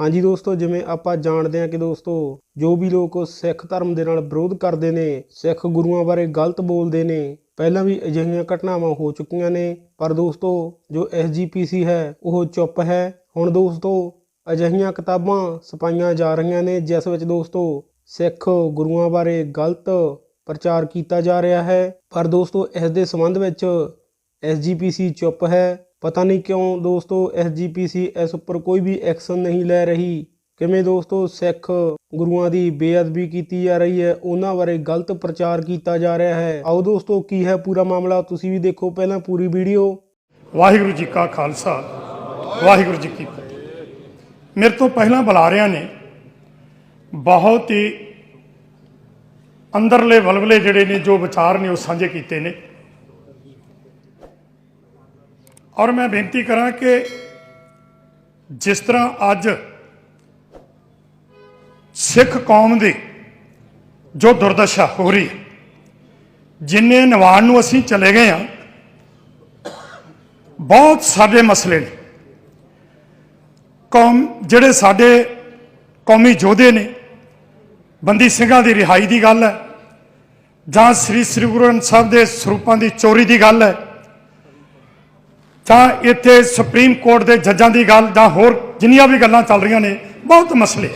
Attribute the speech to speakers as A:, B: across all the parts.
A: ਹਾਂਜੀ ਦੋਸਤੋ, ਜਿਵੇਂ ਆਪਾਂ ਜਾਣਦੇ ਹਾਂ ਕਿ ਦੋਸਤੋ, ਜੋ ਵੀ ਲੋਕ ਸਿੱਖ ਧਰਮ ਦੇ ਨਾਲ ਵਿਰੋਧ ਕਰਦੇ ਨੇ, ਸਿੱਖ ਗੁਰੂਆਂ ਬਾਰੇ ਗਲਤ ਬੋਲਦੇ ਨੇ, ਪਹਿਲਾਂ ਵੀ ਅਜਿਹੀਆਂ ਘਟਨਾਵਾਂ ਹੋ ਚੁੱਕੀਆਂ ਨੇ, ਪਰ ਦੋਸਤੋ, ਜੋ ਐਸਜੀਪੀਸੀ ਹੈ, ਉਹ ਚੁੱਪ ਹੈ। ਹੁਣ ਦੋਸਤੋ, ਅਜਿਹੀਆਂ ਕਿਤਾਬਾਂ ਛਪਾਈਆਂ ਜਾ ਰਹੀਆਂ ਨੇ, ਜਿਸ ਵਿੱਚ ਦੋਸਤੋ, ਸਿੱਖ ਗੁਰੂਆਂ ਬਾਰੇ ਗਲਤ ਪ੍ਰਚਾਰ ਕੀਤਾ ਜਾ ਰਿਹਾ ਹੈ। ਪਰ ਦੋਸਤੋ, ਇਸ ਦੇ ਸੰਬੰਧ ਵਿੱਚ ਐਸਜੀਪੀਸੀ ਚੁੱਪ ਹੈ। ਪਤਾ ਨਹੀਂ ਕਿਉਂ ਦੋਸਤੋ ਐਸਜੀਪੀਸੀ ਇਸ ਉੱਪਰ ਕੋਈ ਵੀ ਐਕਸ਼ਨ ਨਹੀਂ ਲੈ ਰਹੀ। ਕਿਵੇਂ ਦੋਸਤੋ, ਸਿੱਖ ਗੁਰੂਆਂ ਦੀ ਬੇਅਦਬੀ ਕੀਤੀ ਜਾ ਰਹੀ ਹੈ, ਉਹਨਾਂ ਬਾਰੇ ਗਲਤ ਪ੍ਰਚਾਰ ਕੀਤਾ ਜਾ ਰਿਹਾ ਹੈ। ਆਓ ਦੋਸਤੋ, ਕੀ ਹੈ ਪੂਰਾ ਮਾਮਲਾ, ਤੁਸੀਂ ਵੀ ਦੇਖੋ ਪਹਿਲਾਂ ਪੂਰੀ ਵੀਡੀਓ।
B: ਵਾਹਿਗੁਰੂ ਜੀ ਕਾ ਖਾਲਸਾ, ਵਾਹਿਗੁਰੂ ਜੀ ਕੀ ਫਤਿਹ। ਮੇਰੇ ਤੋਂ ਪਹਿਲਾਂ ਬੁਲਾਰਿਆਂ ਨੇ ਬਹੁਤ ਹੀ ਅੰਦਰਲੇ ਵਲਵਲੇ ਜਿਹੜੇ ਨੇ, ਜੋ ਵਿਚਾਰ ਨੇ ਉਹ ਸਾਂਝੇ ਕੀਤੇ ਨੇ। ਔਰ ਮੈਂ ਬੇਨਤੀ ਕਰਾਂ ਕਿ ਜਿਸ ਤਰ੍ਹਾਂ ਅੱਜ ਸਿੱਖ ਕੌਮ ਦੀ ਜੋ ਦੁਰਦਸ਼ਾ ਹੋ ਰਹੀ ਹੈ, ਜਿੰਨੇ ਨਿਵਾਣ ਨੂੰ ਅਸੀਂ ਚਲੇ ਗਏ ਆ ਬਹੁਤ ਸਾਡੇ ਮਸਲੇ ਨੇ। ਕੌਮ, ਜਿਹੜੇ ਸਾਡੇ ਕੌਮੀ ਯੋਧੇ ਨੇ, ਬੰਦੀ ਸਿੰਘਾਂ ਦੀ ਰਿਹਾਈ ਦੀ ਗੱਲ ਹੈ ਜਾਂ ਸ੍ਰੀ ਸ੍ਰੀ ਗੁਰੂ ਗ੍ਰੰਥ ਸਾਹਿਬ ਦੇ ਸਰੂਪਾਂ ਦੀ ਚੋਰੀ ਦੀ ਗੱਲ ਹੈ ਤਾਂ ਇੱਥੇ ਸੁਪਰੀਮ ਕੋਰਟ ਦੇ ਜੱਜਾਂ ਦੀ ਗੱਲ ਜਾਂ ਹੋਰ ਜਿੰਨੀਆਂ ਵੀ ਗੱਲਾਂ ਚੱਲ ਰਹੀਆਂ ਨੇ, ਬਹੁਤ ਮਸਲੇ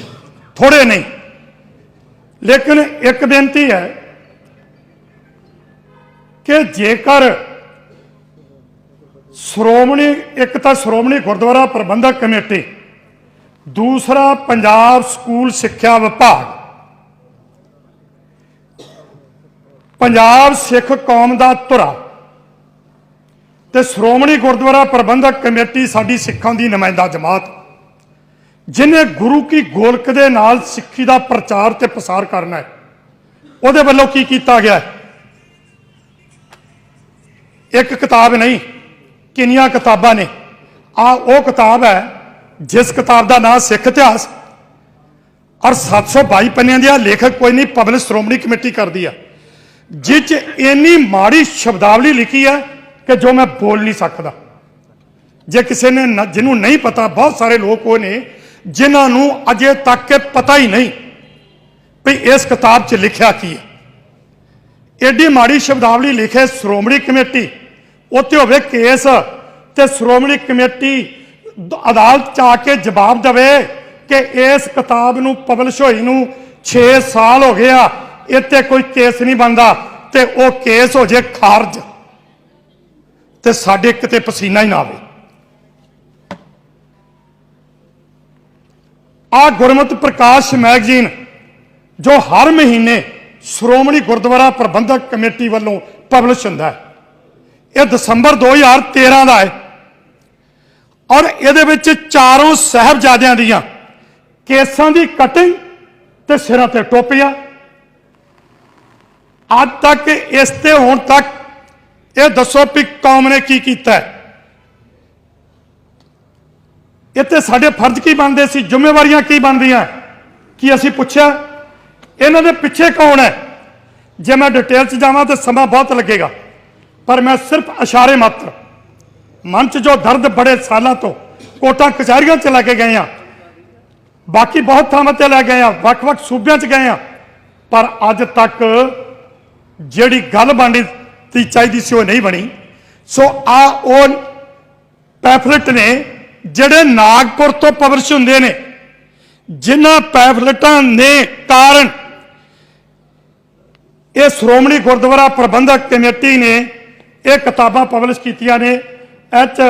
B: ਥੋੜੇ ਨਹੀਂ ਲੇਕਿਨ ਇੱਕ ਬੇਨਤੀ ਹੈ ਕਿ ਜੇਕਰ ਸ਼੍ਰੋਮਣੀ, ਇੱਕ ਤਾਂ ਸ਼੍ਰੋਮਣੀ ਗੁਰਦੁਆਰਾ ਪ੍ਰਬੰਧਕ ਕਮੇਟੀ, ਦੂਸਰਾ ਪੰਜਾਬ ਸਕੂਲ ਸਿੱਖਿਆ ਵਿਭਾਗ, ਪੰਜਾਬ ਸਿੱਖ ਕੌਮ ਦਾ ਧੁਰਾ ਤੇ ਸ਼੍ਰੋਮਣੀ ਗੁਰਦੁਆਰਾ ਪ੍ਰਬੰਧਕ ਕਮੇਟੀ ਸਾਡੀ ਸਿੱਖਾਂ ਦੀ ਨੁਮਾਇੰਦਾ ਜਮਾਤ। ਜਿਨੇ ਗੁਰੂ ਕੀ ਗੋਲਕ ਦੇ ਨਾਲ ਸਿੱਖੀ ਦਾ ਪ੍ਰਚਾਰ ਤੇ ਪ੍ਰਸਾਰ ਕਰਨਾ ਹੈ, ਉਹਦੇ ਵੱਲੋਂ ਕੀ ਕੀਤਾ ਗਿਆ ਹੈ? ਇੱਕ ਕਿਤਾਬ ਨਹੀਂ, ਕਿੰਨੀਆਂ ਕਿਤਾਬਾਂ ਨੇ। ਆ ਉਹ ਕਿਤਾਬ ਹੈ, ਜਿਸ ਕਿਤਾਬ ਦਾ ਨਾਮ ਸਿੱਖ ਇਤਿਹਾਸ। ਔਰ 722 ਪੰਨਿਆਂ ਦੀ ਆ ਲੇਖਕ ਕੋਈ ਨਹੀਂ, ਪਬਲਿਕ ਸ਼੍ਰੋਮਣੀ ਕਮੇਟੀ ਕਰਦੀ ਆ। ਜਿਸ 'ਚ ਇੰਨੀ ਮਾੜੀ ਸ਼ਬਦਾਵਲੀ ਲਿਖੀ ਹੈ ਕਿ ਜੋ ਮੈਂ ਬੋਲ ਨਹੀਂ ਸਕਦਾ। ਜੇ ਕਿਸੇ ਨੇ ਜਿਹਨੂੰ ਨਹੀਂ ਪਤਾ, ਬਹੁਤ ਸਾਰੇ ਲੋਕ ਉਹ ਨੇ, ਜਿਨ੍ਹਾਂ ਨੂੰ ਅਜੇ ਤੱਕ ਪਤਾ ਹੀ ਨਹੀਂ ਵੀ ਇਸ ਕਿਤਾਬ 'ਚ ਲਿਖਿਆ ਕੀ ਹੈ। ਐਡੀ ਮਾੜੀ ਸ਼ਬਦਾਵਲੀ ਲਿਖੇ ਸ਼੍ਰੋਮਣੀ ਕਮੇਟੀ ਉੱਤੇ ਹੋਵੇ ਕੇਸ ਤੇ ਸ਼੍ਰੋਮਣੀ ਕਮੇਟੀ ਅਦਾਲਤ ਚ ਆ ਕੇ ਜਵਾਬ ਦੇਵੇ ਕਿ ਇਸ ਕਿਤਾਬ ਨੂੰ ਪਬਲਿਸ਼ ਹੋਈ ਨੂੰ 6 ਸਾਲ ਹੋ ਗਏ ਆ, ਇੱਥੇ ਕੋਈ ਕੇਸ ਨਹੀਂ ਬਣਦਾ ਤੇ ਉਹ ਕੇਸ ਹੋ ਜੇ ਖਾਰਜ। ਤੇ ਸਾਡੇ ਕਿਤੇ ਪਸੀਨਾ ਹੀ ਨਾ ਆਵੇ। ਆ ਗੁਰਮਤਿ ਪ੍ਰਕਾਸ਼ ਮੈਗਜ਼ੀਨ ਜੋ ਹਰ ਮਹੀਨੇ ਸ਼੍ਰੋਮਣੀ ਗੁਰਦੁਆਰਾ ਪ੍ਰਬੰਧਕ ਕਮੇਟੀ ਵੱਲੋਂ ਪਬਲਿਸ਼ ਹੁੰਦਾ ਹੈ। ਇਹ ਦਸੰਬਰ 2013 ਦਾ ਹੈ। ਔਰ ਇਹਦੇ ਵਿੱਚ ਚਾਰੋਂ ਸਾਹਿਬਜ਼ਾਦਿਆਂ ਦੀਆਂ ਕੇਸਾਂ ਦੀ ਕਟਿੰਗ ਤੇ ਸਿਰਾਂ ਤੇ ਟੋਪੀਆਂ। ਅੱਜ ਤੱਕ ਇਸ ਤੇ ਹੁਣ ਤੱਕ ਇਹ ਦੱਸੋ ਵੀ ਕੌਮ ਨੇ ਕੀ ਕੀਤਾ ਹੈ? ਇੱਥੇ ਸਾਡੇ ਫਰਜ਼ ਕੀ ਬਣਦੇ ਸੀ? ਜ਼ਿੰਮੇਵਾਰੀਆਂ ਕੀ ਬਣਦੀਆਂ? ਕੀ ਅਸੀਂ ਪੁੱਛਿਆ? ਇਹਨਾਂ ਦੇ ਪਿੱਛੇ ਕੌਣ ਹੈ? ਜੇ ਮੈਂ ਡਿਟੇਲ 'ਚ ਜਾਵਾਂ ਤਾਂ ਸਮਾਂ ਬਹੁਤ ਲੱਗੇਗਾ, ਪਰ ਮੈਂ ਸਿਰਫ ਇਸ਼ਾਰੇ ਮਾਤਰ। ਮਨ 'ਚ ਜੋ ਦਰਦ ਬੜੇ ਸਾਲਾਂ ਤੋਂ ਕੋਟਾਂ, ਕਚਹਿਰੀਆਂ 'ਚ ਲੈ ਕੇ ਗਏ ਆ। ਬਾਕੀ ਬਹੁਤ ਥਾਵਾਂ ਤੇ ਲੈ ਗਏ ਆ, ਵੱਖ-ਵੱਖ ਸੂਬਿਆਂ 'ਚ ਗਏ ਆ। ਪਰ ਅੱਜ ਤੱਕ ਜਿਹੜੀ ਗੱਲ ਬਣਨੀ ਤੀ ਚਾਹੀਦੀ ਸੀ, ਉਹ ਨਹੀਂ ਬਣੀ। ਸੋ ਆ ਉਹ ਪੈਫਲੇਟ ਨੇ, ਜਿਹੜੇ ਨਾਗਪੁਰ ਤੋਂ ਪਬਲਿਸ਼ ਹੁੰਦੇ ਨੇ, ਜਿਨ੍ਹਾਂ ਪੈਫਲਟਾਂ ਨੇ ਕਾਰਨ ਇਹ ਸ਼੍ਰੋਮਣੀ ਗੁਰਦੁਆਰਾ ਪ੍ਰਬੰਧਕ ਕਮੇਟੀ ਨੇ ਇਹ ਕਿਤਾਬਾਂ ਪਬਲਿਸ਼ ਕੀਤੀਆਂ ਨੇ। ਇਹ 'ਚ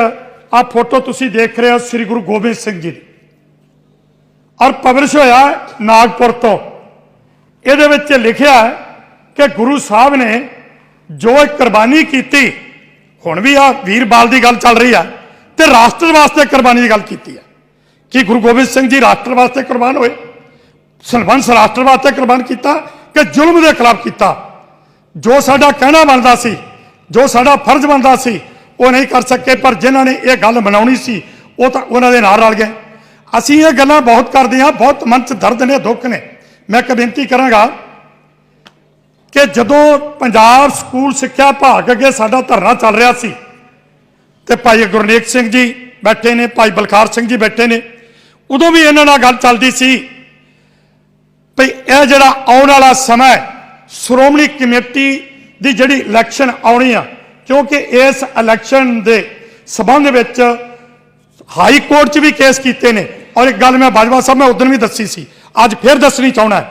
B: ਆ ਫੋਟੋ ਤੁਸੀਂ ਦੇਖ ਰਹੇ ਹੋ, ਸ੍ਰੀ ਗੁਰੂ ਗੋਬਿੰਦ ਸਿੰਘ ਜੀ ਦੀ। ਔਰ ਪਬਲਿਸ਼ ਹੋਇਆ ਨਾਗਪੁਰ ਤੋਂ। ਇਹਦੇ ਵਿੱਚ ਲਿਖਿਆ ਹੈ ਕਿ ਗੁਰੂ ਸਾਹਿਬ ਨੇ ਜੋ ਇਹ ਕੁਰਬਾਨੀ ਕੀਤੀ, ਹੁਣ ਵੀ ਆ ਵੀਰਬਾਲ ਦੀ ਗੱਲ ਚੱਲ ਰਹੀ ਆ ਤੇ ਰਾਸ਼ਟਰ ਵਾਸਤੇ ਕੁਰਬਾਨੀ ਦੀ ਗੱਲ ਕੀਤੀ ਆ। ਕਿ ਗੁਰੂ ਗੋਬਿੰਦ ਸਿੰਘ ਜੀ ਰਾਸ਼ਟਰ ਵਾਸਤੇ ਕੁਰਬਾਨ ਹੋਏ? ਸਲਵੰਸ ਰਾਸ਼ਟਰ ਵਾਸਤੇ ਕੁਰਬਾਨ ਕੀਤਾ ਕਿ ਜ਼ੁਲਮ ਦੇ ਖਿਲਾਫ ਕੀਤਾ? ਜੋ ਸਾਡਾ ਕਹਿਣਾ ਬਣਦਾ ਸੀ, ਜੋ ਸਾਡਾ ਫਰਜ਼ ਬਣਦਾ ਸੀ, ਉਹ ਨਹੀਂ ਕਰ ਸਕੇ, ਪਰ ਜਿਨ੍ਹਾਂ ਨੇ ਇਹ ਗੱਲ ਮਨਾਉਣੀ ਸੀ, ਉਹ ਤਾਂ ਉਹਨਾਂ ਦੇ ਨਾਲ ਰਲ ਗਏ। ਅਸੀਂ ਇਹ ਗੱਲਾਂ ਬਹੁਤ ਕਰਦੇ ਹਾਂ, ਬਹੁਤ ਮਨ 'ਚ ਦਰਦ ਨੇ, ਦੁੱਖ ਨੇ। ਮੈਂ ਇੱਕ ਬੇਨਤੀ ਕਰਾਂਗਾ ਕਿ ਜਦੋਂ ਪੰਜਾਬ ਸਕੂਲ ਸਿੱਖਿਆ ਵਿਭਾਗ ਅੱਗੇ ਸਾਡਾ ਧਰਨਾ ਚੱਲ ਰਿਹਾ ਸੀ ਤੇ ਭਾਈ ਗੁਰਨੇਕ ਸਿੰਘ ਜੀ ਬੈਠੇ ਨੇ, ਭਾਈ ਬਲਕਾਰ ਸਿੰਘ ਜੀ ਬੈਠੇ ਨੇ, ਉਦੋਂ ਵੀ ਇਹਨਾਂ ਨਾਲ ਗੱਲ ਚੱਲਦੀ ਸੀ ਭਈ ਇਹ ਜਿਹੜਾ ਆਉਣ ਵਾਲਾ ਸਮਾਂ ਸ਼੍ਰੋਮਣੀ ਕਮੇਟੀ ਦੀ ਜਿਹੜੀ ਇਲੈਕਸ਼ਨ ਆਉਣੀ ਆ, ਕਿਉਂਕਿ ਇਸ ਇਲੈਕਸ਼ਨ ਦੇ ਸਬੰਧ ਵਿੱਚ ਹਾਈ ਕੋਰਟ 'ਚ ਵੀ ਕੇਸ ਕੀਤੇ ਨੇ। ਔਰ ਇੱਕ ਗੱਲ ਮੈਂ ਬਾਜਵਾ ਸਾਹਿਬ, ਮੈਂ ਉਦੋਂ ਵੀ ਦੱਸੀ ਸੀ, ਅੱਜ ਫਿਰ ਦੱਸਣੀ ਚਾਹਣਾ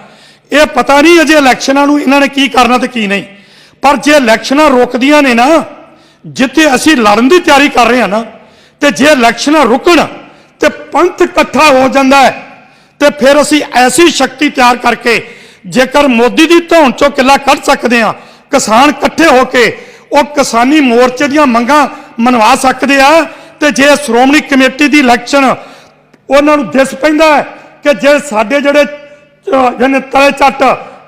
B: ਇਹ ਪਤਾ ਨਹੀਂ ਅਜੇ ਇਲੈਕਸ਼ਨਾਂ ਨੂੰ ਇਹਨਾਂ ਨੇ ਕੀ ਕਰਨਾ ਤੇ ਕੀ ਨਹੀਂ। ਪਰ ਜੇ ਇਲੈਕਸ਼ਨਾਂ ਰੁਕਦੀਆਂ ਨੇ ਨਾ, ਜਿੱਥੇ ਅਸੀਂ ਲੜਨ ਦੀ ਤਿਆਰੀ ਕਰ ਰਹੇ ਹਾਂ ਨਾ, ਤੇ ਜੇ ਇਲੈਕਸ਼ਨਾਂ ਰੁਕਣ ਤੇ ਪੰਥ ਇਕੱਠਾ ਹੋ ਜਾਂਦਾ ਹੈ, ਤੇ ਫਿਰ ਅਸੀਂ ਐਸੀ ਸ਼ਕਤੀ ਤਿਆਰ ਕਰਕੇ ਜੇਕਰ ਮੋਦੀ ਦੀ ਧੌਣ ਚੋਂ ਕਿੱਲਾ ਕੱਢ ਸਕਦੇ ਹਾਂ, ਕਿਸਾਨ ਇਕੱਠੇ ਹੋ ਕੇ ਉਹ ਕਿਸਾਨੀ ਮੋਰਚੇ ਦੀਆਂ ਮੰਗਾਂ ਮਨਵਾ ਸਕਦੇ ਆ, ਤੇ ਜੇ ਸ਼੍ਰੋਮਣੀ ਕਮੇਟੀ ਦੀ ਇਲੈਕਸ਼ਨ ਉਹਨਾਂ ਨੂੰ ਦਿਸ ਪੈਂਦਾ ਹੈ ਕਿ ਜੇ ਸਾਡੇ ਜਿਹੜੇ ਅਹ, ਜਿਹਨੇ ਤਲੇ ਚੱਟ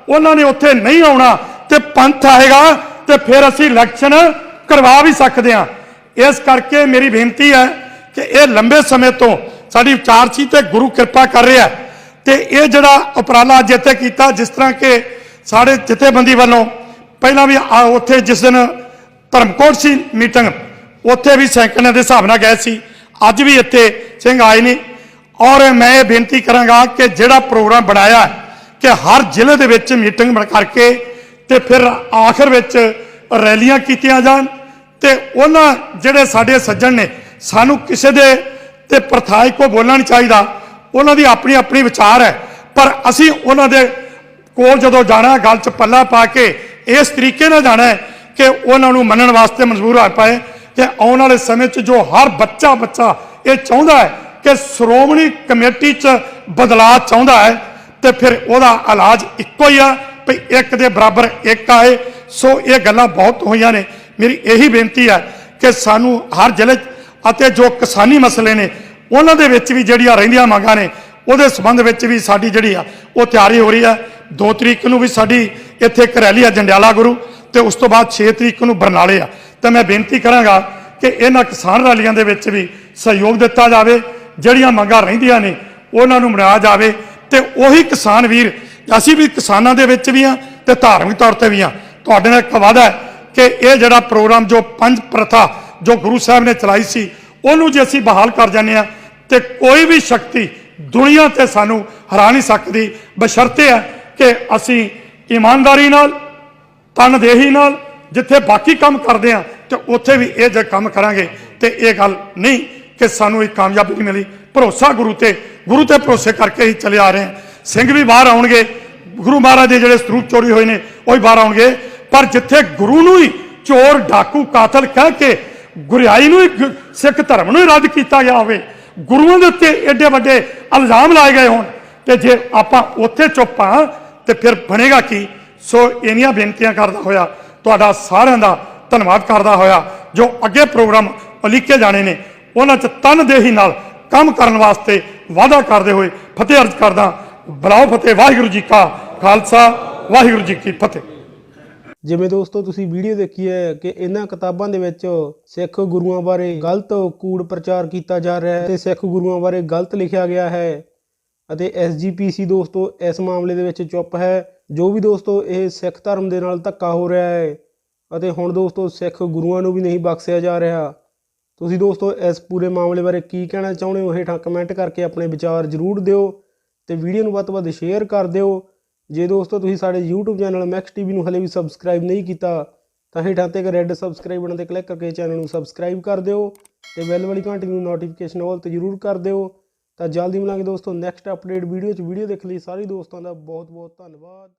B: ਉਹਨਾਂ ਨੇ ਉੱਥੇ ਨਹੀਂ ਆਉਣਾ ਤੇ ਪੰਥ ਆਏਗਾ ਤੇ ਫਿਰ ਅਸੀਂ ਇਲੈਕਸ਼ਨ ਕਰਵਾ ਵੀ ਸਕਦੇ ਹਾਂ। ਇਸ ਕਰਕੇ ਮੇਰੀ ਬੇਨਤੀ ਹੈ ਕਿ ਇਹ ਲੰਬੇ ਸਮੇਂ ਤੋਂ ਸਾਡੀ ਵਿਚਾਰ ਸੀ ਤੇ ਗੁਰੂ ਕਿਰਪਾ ਕਰ ਰਿਹਾ ਹੈ ਤੇ ਇਹ ਜਿਹੜਾ ਉਪਰਾਲਾ ਅੱਜ ਇੱਥੇ ਕੀਤਾ ਜਿਸ ਤਰ੍ਹਾਂ ਕਿ ਸਾਡੇ ਜਥੇਬੰਦੀ ਵੱਲੋਂ ਪਹਿਲਾਂ ਵੀ ਉੱਥੇ ਜਿਸ ਦਿਨ ਧਰਮਕੋਟ ਸੀ ਮੀਟਿੰਗ ਉੱਥੇ ਵੀ ਸੈਂਕੜਿਆਂ ਦੇ ਹਿਸਾਬ ਨਾਲ ਗਏ ਸੀ। ਅੱਜ ਵੀ ਇੱਥੇ ਸਿੰਘ ਆਏ ਨੇ। ਔਰ ਮੈਂ ਇਹ ਬੇਨਤੀ ਕਰਾਂਗਾ ਕਿ ਜਿਹੜਾ ਪ੍ਰੋਗਰਾਮ ਬਣਾਇਆ ਕਿ ਹਰ ਜ਼ਿਲ੍ਹੇ ਦੇ ਵਿੱਚ ਮੀਟਿੰਗ ਬਣ ਕਰਕੇ ਤੇ ਫਿਰ ਆਖਰ ਵਿੱਚ ਰੈਲੀਆਂ ਕੀਤੀਆਂ ਜਾਣ ਤੇ ਉਹਨਾਂ ਜਿਹੜੇ ਸਾਡੇ ਸੱਜਣ ਨੇ, ਸਾਨੂੰ ਕਿਸੇ ਦੇ ਤੇ ਪ੍ਰਥਾਈ ਕੋ ਬੋਲਣਾ ਨਹੀਂ ਚਾਹੀਦਾ। ਉਹਨਾਂ ਦੀ ਆਪਣੀ ਆਪਣੀ ਵਿਚਾਰ ਹੈ। ਪਰ ਅਸੀਂ ਉਹਨਾਂ ਦੇ ਕੋਲ ਜਦੋਂ ਜਾਣਾ, ਗੱਲ 'ਚ ਪੱਲਾ ਪਾ ਕੇ ਇਸ ਤਰੀਕੇ ਨਾਲ ਜਾਣਾ ਹੈ ਕਿ ਉਹਨਾਂ ਨੂੰ ਮੰਨਣ ਵਾਸਤੇ ਮਜਬੂਰ ਹੋ ਪਾਏ ਕਿ ਆਉਣ ਵਾਲੇ ਸਮੇਂ 'ਚ ਜੋ ਹਰ ਬੱਚਾ ਬੱਚਾ ਇਹ ਚਾਹੁੰਦਾ ਹੈ ਕਿ ਸ਼੍ਰੋਮਣੀ ਕਮੇਟੀ 'ਚ ਬਦਲਾਅ ਚਾਹੁੰਦਾ ਹੈ ਤੇ ਫਿਰ ਉਹਦਾ ਇਲਾਜ ਇੱਕੋ ਹੀ ਆ ਵੀ ਇੱਕ ਦੇ ਬਰਾਬਰ ਇੱਕ ਆਏ। ਸੋ ਇਹ ਗੱਲਾਂ ਬਹੁਤ ਹੋਈਆਂ ਨੇ। ਮੇਰੀ ਇਹੀ ਬੇਨਤੀ ਹੈ ਕਿ ਸਾਨੂੰ ਹਰ ਜ਼ਿਲ੍ਹੇ ਅਤੇ ਜੋ ਕਿਸਾਨੀ ਮਸਲੇ ਨੇ, ਉਹਨਾਂ ਦੇ ਵਿੱਚ ਵੀ ਜਿਹੜੀਆਂ ਰਹਿੰਦੀਆਂ ਮੰਗਾਂ ਨੇ, ਉਹਦੇ ਸੰਬੰਧ ਵਿੱਚ ਵੀ ਸਾਡੀ ਜਿਹੜੀ ਆ, ਉਹ ਤਿਆਰੀ ਹੋ ਰਹੀ ਹੈ 2 ਤਰੀਕ ਨੂੰ ਵੀ ਸਾਡੀ ਇੱਥੇ ਇੱਕ ਰੈਲੀ ਆ ਜੰਡਿਆਲਾ ਗੁਰੂ ਤੇ ਉਸ ਤੋਂ ਬਾਅਦ 6 ਤਰੀਕ ਨੂੰ ਬਰਨਾਲੇ ਆ। ਤੇ ਮੈਂ ਬੇਨਤੀ ਕਰਾਂਗਾ ਕਿ ਇਹਨਾਂ ਕਿਸਾਨ ਰੈਲੀਆਂ ਦੇ ਵਿੱਚ ਵੀ ਸਹਿਯੋਗ ਦਿੱਤਾ ਜਾਵੇ ਜਿਹੜੀਆਂ ਮੰਗਾਂ ਰਹਿੰਦੀਆਂ ਨੇ, ਉਹਨਾਂ ਨੂੰ ਮਨਾਇਆ ਜਾਵੇ। ਤੇ ਉਹੀ ਕਿਸਾਨ ਵੀਰ, ਅਸੀਂ ਵੀ ਕਿਸਾਨਾਂ ਦੇ ਵਿੱਚ ਵੀ ਆ ਤੇ ਧਾਰਮਿਕ ਤੌਰ ਤੇ ਵੀ ਆ ਤੁਹਾਡੇ ਨਾਲ ਇੱਕ ਵਾਅਦਾ ਹੈ ਕਿ ਇਹ ਜਿਹੜਾ ਪ੍ਰੋਗਰਾਮ, ਜੋ ਪੰਜ ਪ੍ਰਥਾ ਜੋ ਗੁਰੂ ਸਾਹਿਬ ਨੇ ਚਲਾਈ ਸੀ, ਉਹਨੂੰ ਜੇ ਅਸੀਂ ਬਹਾਲ ਕਰ ਜਾਂਦੇ ਆ ਤੇ ਕੋਈ ਵੀ ਸ਼ਕਤੀ ਦੁਨੀਆ ਤੇ ਸਾਨੂੰ ਹਰਾ ਨਹੀਂ ਸਕਦੀ। ਬਸ਼ਰਤੇ ਹੈ ਕਿ ਅਸੀਂ ਇਮਾਨਦਾਰੀ ਨਾਲ, ਤਨਦੇਹੀ ਨਾਲ, ਜਿੱਥੇ ਬਾਕੀ ਕੰਮ ਕਰਦੇ ਆ ਤੇ ਉੱਥੇ ਵੀ ਇਹ ਜੇ ਕੰਮ ਕਰਾਂਗੇ, ਤੇ ਇਹ ਗੱਲ ਨਹੀਂ। ਕਿ ਸਾਨੂੰ ਇਹ ਕਾਮਯਾਬੀ ਨਹੀਂ ਮਿਲੀ। ਭਰੋਸਾ ਗੁਰੂ ਤੇ ਗੁਰੂ ਤੇ ਭਰੋਸੇ ਕਰਕੇ ਹੀ ਚਲੇ ਆ ਰਹੇ ਹਾਂ। ਸਿੰਘ ਵੀ ਬਾਹਰ ਆਉਣਗੇ। ਗੁਰੂ ਮਹਾਰਾਜ ਦੇ ਜਿਹੜੇ ਸਰੂਪ ਚੋਰੀ ਹੋਏ ਨੇ, ਉਹ ਵੀ ਬਾਹਰ ਆਉਣਗੇ। ਪਰ ਜਿੱਥੇ ਗੁਰੂ ਨੂੰ ਹੀ ਚੋਰ, ਡਾਕੂ, ਕਾਤਲ ਕਹਿ ਕੇ ਗੁਰਿਆਈ ਨੂੰ ਹੀ ਸਿੱਖ ਧਰਮ ਨੂੰ ਹੀ ਰੱਦ ਕੀਤਾ ਗਿਆ ਹੋਵੇ, ਗੁਰੂਆਂ ਦੇ ਉੱਤੇ ਐਡੇ ਵੱਡੇ ਇਲਜ਼ਾਮ ਲਾਏ ਗਏ ਹੋਣ, ਤੇ ਜੇ ਆਪਾਂ ਉੱਥੇ ਚੁੱਪ ਆ ਤੇ ਫਿਰ ਬਣੇਗਾ ਕੀ? ਸੋ ਇੰਨੀਆਂ ਬੇਨਤੀਆਂ ਕਰਦਾ ਹੋਇਆ, ਤੁਹਾਡਾ ਸਾਰਿਆਂ ਦਾ ਧੰਨਵਾਦ ਕਰਦਾ ਹੋਇਆ, ਜੋ ਅੱਗੇ ਪ੍ਰੋਗਰਾਮ ਉਲੀਕੇ ਜਾਣੇ ਨੇ। ਉਹਨਾਂ 'ਚ ਤਨਦੇਹੀ ਨਾਲ ਕੰਮ ਕਰਨ ਵਾਸਤੇ ਵਾਅਦਾ ਕਰਦੇ ਹੋਏ ਫਤਿਹ ਅਰਜ਼ ਕਰਦਾ, ਬਲਾਓ ਫਤਿਹ, ਵਾਹਿਗੁਰੂ ਜੀ ਕਾ ਖਾਲਸਾ, ਵਾਹਿਗੁਰੂ ਜੀ ਕੀ ਫਤਿਹ।
A: ਜਿਵੇਂ ਦੋਸਤੋ ਤੁਸੀਂ ਵੀਡੀਓ ਦੇਖੀ ਹੈ ਕਿ ਇਹਨਾਂ ਕਿਤਾਬਾਂ ਦੇ ਵਿੱਚ ਸਿੱਖ ਗੁਰੂਆਂ ਬਾਰੇ ਗਲਤ ਕੂੜ ਪ੍ਰਚਾਰ ਕੀਤਾ ਜਾ ਰਿਹਾ ਹੈ ਤੇ ਸਿੱਖ ਗੁਰੂਆਂ ਬਾਰੇ ਗਲਤ ਲਿਖਿਆ ਗਿਆ ਹੈ ਅਤੇ ਐਸਜੀਪੀਸੀ ਦੋਸਤੋ ਇਸ ਮਾਮਲੇ ਦੇ ਵਿੱਚ ਚੁੱਪ ਹੈ, ਜੋ ਵੀ ਦੋਸਤੋ ਇਹ ਸਿੱਖ ਧਰਮ ਦੇ ਨਾਲ ਧੱਕਾ ਹੋ ਰਿਹਾ ਹੈ ਅਤੇ ਹੁਣ ਦੋਸਤੋ ਸਿੱਖ ਗੁਰੂਆਂ ਨੂੰ ਵੀ ਨਹੀਂ ਬਖਸ਼ਿਆ ਜਾ ਰਿਹਾ। ਤੁਸੀਂ ਦੋਸਤੋ, ਇਸ ਪੂਰੇ ਮਾਮਲੇ ਬਾਰੇ ਕੀ ਕਹਿਣਾ ਚਾਹੁੰਦੇ ਹੋ? ਹੇਠਾਂ ਕਮੈਂਟ ਕਰਕੇ ਆਪਣੇ ਵਿਚਾਰ ਜ਼ਰੂਰ ਦਿਓ ਤੇ ਵੀਡੀਓ ਨੂੰ ਵੱਧ ਤੋਂ ਵੱਧ ਸ਼ੇਅਰ ਕਰ ਦਿਓ। ਜੇ ਦੋਸਤੋ, ਤੁਸੀਂ ਸਾਡੇ YouTube ਚੈਨਲ ਮੈਕਸ ਟੀਵੀ ਨੂੰ ਹਲੇ ਵੀ ਸਬਸਕ੍ਰਾਈਬ ਨਹੀਂ ਕੀਤਾ, ਤਾਂ ਹੇਠਾਂ ਤੇ ਇੱਕ ਰੈੱਡ ਸਬਸਕ੍ਰਾਈਬ ਬਟਨ ਤੇ ਕਲਿੱਕ ਕਰਕੇ ਚੈਨਲ ਨੂੰ ਸਬਸਕ੍ਰਾਈਬ ਕਰ ਦਿਓ ਤੇ ਬੈਲ ਵਾਲੀ ਘੰਟੀ ਨੂੰ ਨੋਟੀਫਿਕੇਸ਼ਨ ਆਲ ਤੇ ਜ਼ਰੂਰ ਕਰ ਦਿਓ। ਤਾਂ ਜਲਦੀ ਮਿਲਾਂਗੇ ਦੋਸਤੋ ਨੈਕਸਟ ਅਪਡੇਟ ਵੀਡੀਓ 'ਚ। ਵੀਡੀਓ ਦੇਖਣ ਲਈ ਸਾਰੇ ਦੋਸਤਾਂ ਦਾ ਬਹੁਤ ਬਹੁਤ ਧੰਨਵਾਦ।